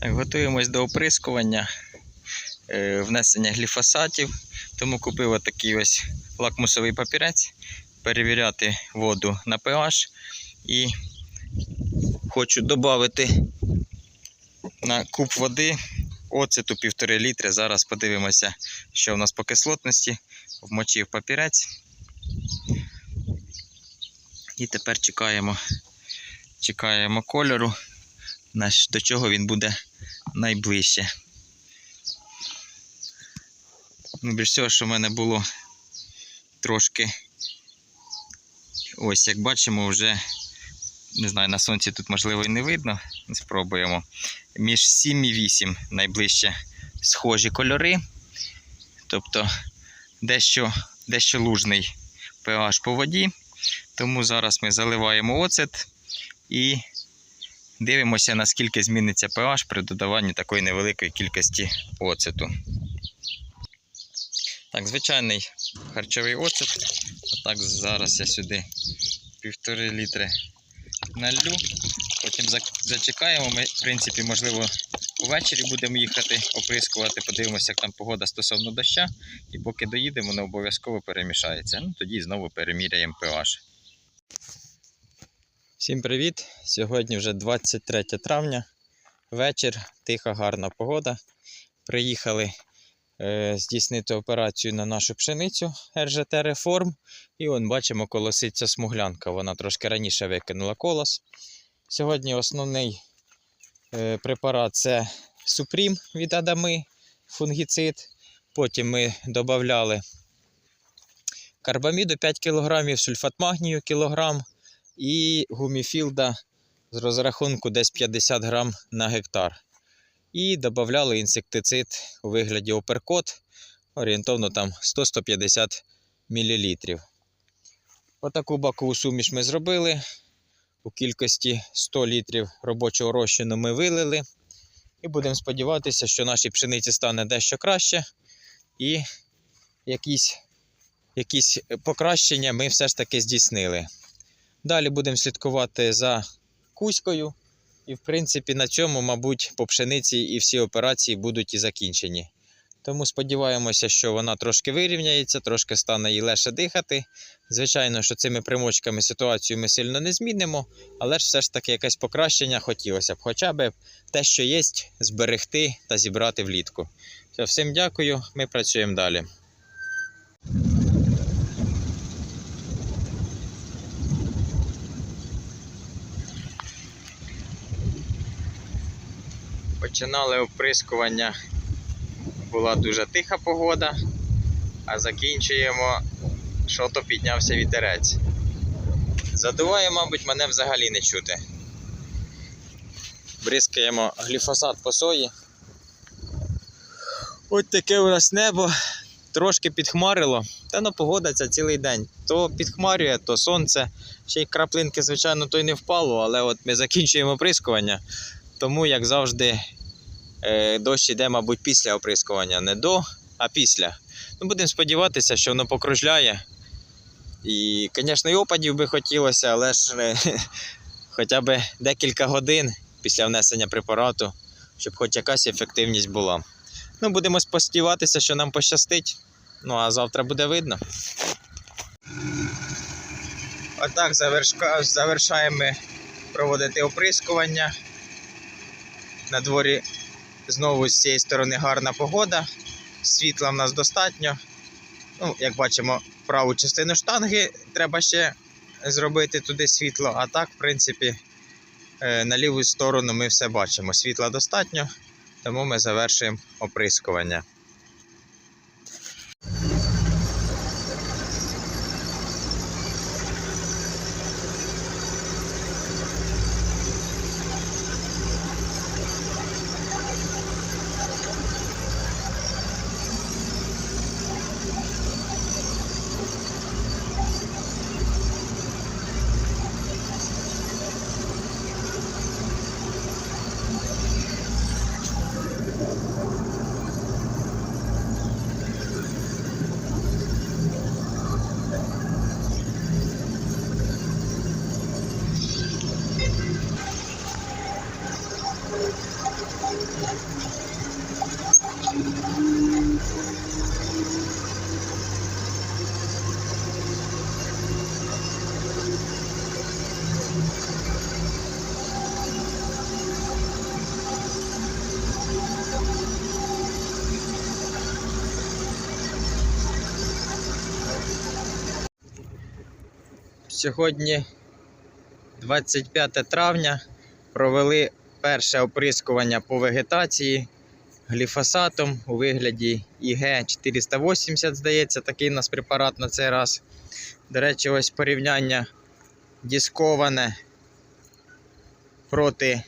Так, готуємось до оприскування, е, внесення гліфосатів. Тому купив отакий ось лакмусовий папірець, перевіряти воду на pH і хочу додати на куб води оцету півтори літри. Зараз подивимося, що в нас по кислотності. Вмочив папірець. І тепер чекаємо, чекаємо кольору, до чого він буде найближче. Ну, більш всього, що в мене було трошки. Ось, як бачимо, вже не знаю, на сонці тут можливо і не видно. Спробуємо. Між 7 і 8 найближче схожі кольори. Тобто дещо, дещо лужний pH по воді. Тому зараз ми заливаємо оцет і дивимося, наскільки зміниться pH при додаванні такої невеликої кількості оцету. Так, звичайний харчовий оцет. Отак зараз я сюди півтори літри налью. Потім зачекаємо. Ми, в принципі, можливо, увечері будемо їхати оприскувати, подивимося, як там погода стосовно доща. І поки доїдемо, не обов'язково перемішається. Ну, тоді знову переміряємо pH. Всім привіт! Сьогодні вже 23 травня. Вечір, тиха, гарна погода. Приїхали е, здійснити операцію на нашу пшеницю РЖТ Реформ. І он бачимо, колоситься смуглянка. Вона трошки раніше викинула колос. Сьогодні основний е, препарат це Супрім від Адами, фунгіцид. Потім ми додавали карбаміду 5 кг, сульфат магнію кілограм і гуміфілда з розрахунку десь 50 грам на гектар. І додавали інсектицид у вигляді оперкот, орієнтовно там 100-150 мл. Отаку бакову суміш ми зробили. У кількості 100 літрів робочого розчину ми вилили. І будемо сподіватися, що нашій пшениці стане дещо краще. І якісь, якісь покращення ми все ж таки здійснили. Далі будемо слідкувати за кузькою. І, в принципі, на цьому, мабуть, по пшениці і всі операції будуть і закінчені. Тому сподіваємося, що вона трошки вирівняється, трошки стане їй легше дихати. Звичайно, що цими примочками ситуацію ми сильно не змінимо, але ж все ж таки якесь покращення хотілося б, хоча б те, що є, зберегти та зібрати влітку. Все, всім дякую, ми працюємо далі. Починали оприскування, була дуже тиха погода, а закінчуємо, що то піднявся вітерець. Задуває, мабуть, мене взагалі не чути. Бризкаємо гліфосат по сої. Ось таке у нас небо. Трошки підхмарило. Та ну погода ця цілий день. То підхмарює, то сонце. Ще й краплинки, звичайно, то й не впало, але от ми закінчуємо оприскування. Тому, як завжди, е, дощ іде, мабуть, після оприскування. Не до, а після. Ну, будемо сподіватися, що воно покружляє. І, звісно, і опадів би хотілося, але ж е, хоча б декілька годин після внесення препарату, щоб хоч якась ефективність була. Ну, будемо сподіватися, що нам пощастить. Ну, а завтра буде видно. Отак завершаємо проводити оприскування. На дворі знову з цієї сторони гарна погода. Світла в нас достатньо. Ну, як бачимо, праву частину штанги треба ще зробити туди світло, а так, в принципі, е, на ліву сторону ми все бачимо. Світла достатньо, тому ми завершуємо оприскування. Сьогодні 25 травня провели перше оприскування по вегетації гліфосатом у вигляді ІГ 480, здається, такий у нас препарат на цей раз. До речі, ось порівняння дісковане проти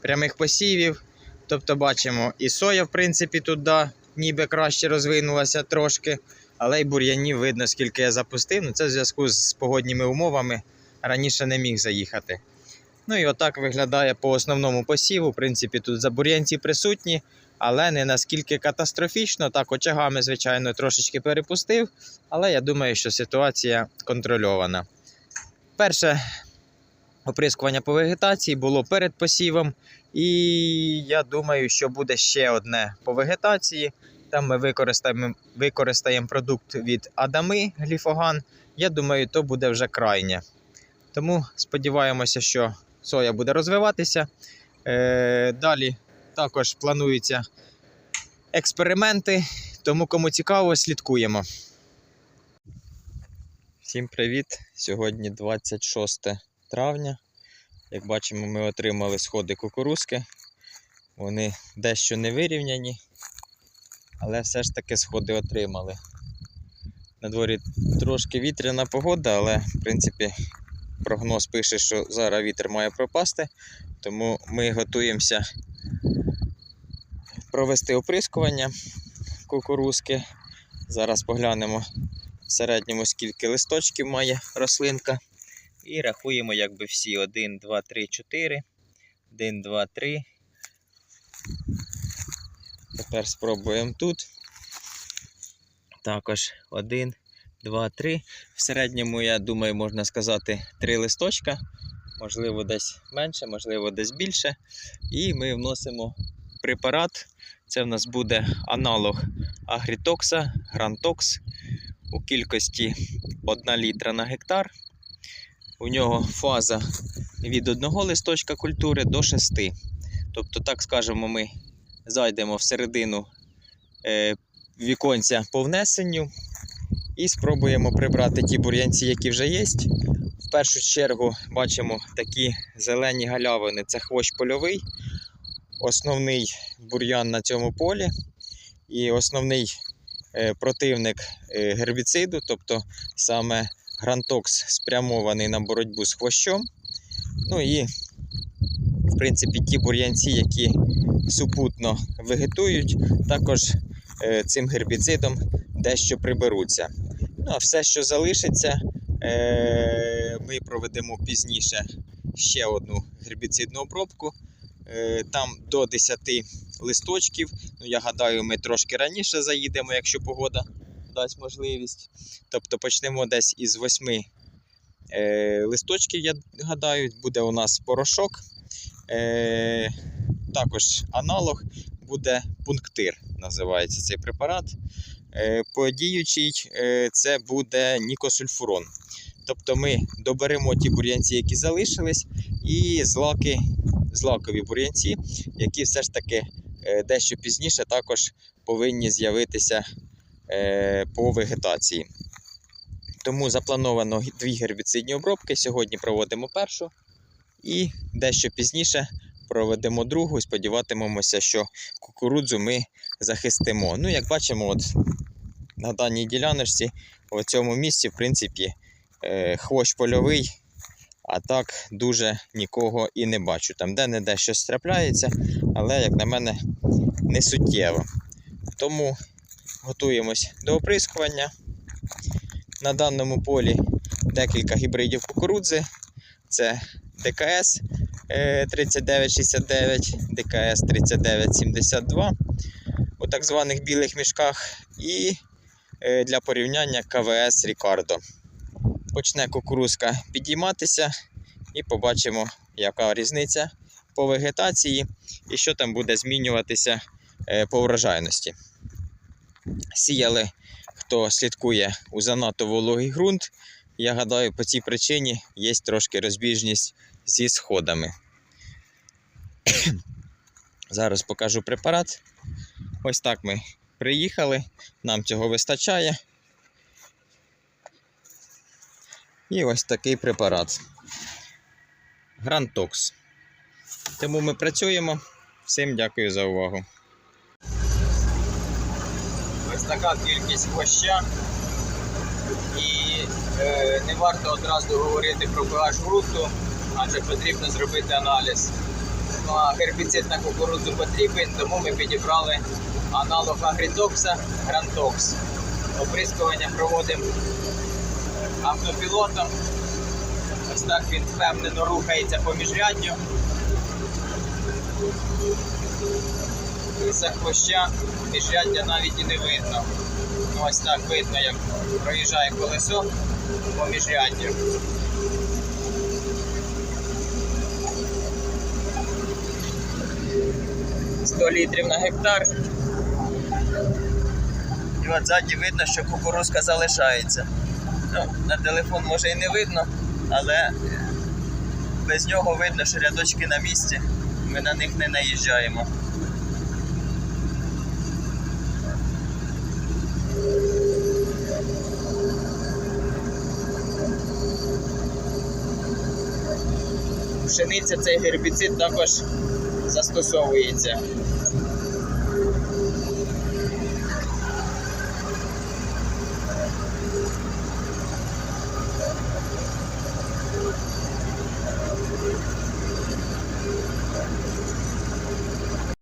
прямих посівів. Тобто бачимо, і соя, в принципі, тут да, ніби краще розвинулася трошки, але й бур'янів видно, скільки я запустив. Ну, це в зв'язку з погодніми умовами. Раніше не міг заїхати. Ну і отак виглядає по основному посіву. В принципі, тут забур'янці присутні, але не наскільки катастрофічно. Так, очагами, звичайно, трошечки перепустив, але я думаю, що ситуація контрольована. Перше оприскування по вегетації було перед посівом, і я думаю, що буде ще одне по вегетації. Там ми використаємо, використаємо продукт від Адами гліфоган. Я думаю, то буде вже крайнє. Тому сподіваємося, що соя буде розвиватися. Е, далі також плануються експерименти, тому кому цікаво, слідкуємо. Всім привіт! Сьогодні 26 травня. Як бачимо, ми отримали сходи кукурузки. Вони дещо не вирівняні, але все ж таки сходи отримали. На дворі трошки вітряна погода, але в принципі прогноз пише, що зараз вітер має пропасти, тому ми готуємося провести оприскування кукурузки. Зараз поглянемо в середньому, скільки листочків має рослинка. І рахуємо, якби всі 1, 2, 3, 4. 1, 2, 3. Тепер спробуємо тут. Також 1, 2, 3. В середньому, я думаю, можна сказати, 3 листочка. Можливо, десь менше, можливо, десь більше. І ми вносимо препарат. Це в нас буде аналог агрітокса, грантокс у кількості 1 літра на гектар. У нього фаза від одного листочка культури до 6. Тобто, так скажемо, ми зайдемо всередину е, віконця по внесенню і спробуємо прибрати ті бур'янці, які вже є. В першу чергу бачимо такі зелені галявини це хвощ польовий, основний бур'ян на цьому полі і основний е, противник е, гербіциду, тобто саме грантокс спрямований на боротьбу з хвощом. Ну і, в принципі, ті бур'янці, які супутно вегетують, також е, цим гербіцидом дещо приберуться. Ну, а все, що залишиться, е, ми проведемо пізніше ще одну гербіцидну обробку. Е, Там до 10 листочків. Ну, я гадаю, ми трошки раніше заїдемо, якщо погода дасть можливість. Тобто почнемо десь із 8 е, листочків, я гадаю, буде у нас порошок. Також аналог буде пунктир, називається цей препарат. Е, Подіючий е, це буде нікосульфурон. Тобто ми доберемо ті бур'янці, які залишились, і злаки, злакові бур'янці, які все ж таки е, дещо пізніше також повинні з'явитися по вегетації. Тому заплановано дві гербіцидні обробки. Сьогодні проводимо першу і дещо пізніше проведемо другу. і Сподіватимемося, що кукурудзу ми захистимо. Ну, як бачимо, от на даній діляночці, в цьому місці, в принципі, е, хвощ польовий, а так дуже нікого і не бачу. Там де-не-де щось трапляється, але, як на мене, не суттєво. Тому готуємось до оприскування. На даному полі декілька гібридів кукурудзи. Це ДКС 3969, ДКС 3972 у так званих білих мішках. І е, для порівняння КВС Рікардо. Почне кукурузка підійматися і побачимо, яка різниця по вегетації і що там буде змінюватися е, по врожайності. Сіяли, хто слідкує у занадто вологий ґрунт. Я гадаю, по цій причині є трошки розбіжність зі сходами. Зараз покажу препарат. Ось так ми приїхали, нам цього вистачає. І ось такий препарат. Грантокс. Тому ми працюємо. Всім дякую за увагу. Ось така кількість хвоща. І е, не варто одразу говорити про pH ґрунту, адже потрібно зробити аналіз. Ну, а гербіцид на кукурудзу потрібен, тому ми підібрали аналог агрітокса Грантокс. Оприскування проводимо автопілотом. Ось так він впевнено рухається по міжрядню. І за хвоща міжряддя навіть і не видно. Ну, ось так видно, як проїжджає колесо по міжряддю. Сто літрів на гектар. І от ззаді видно, що кукурузка залишається. Ну, на телефон може і не видно, але без нього видно, що рядочки на місці. Ми на них не наїжджаємо. Пшениця цей гербіцид також застосовується.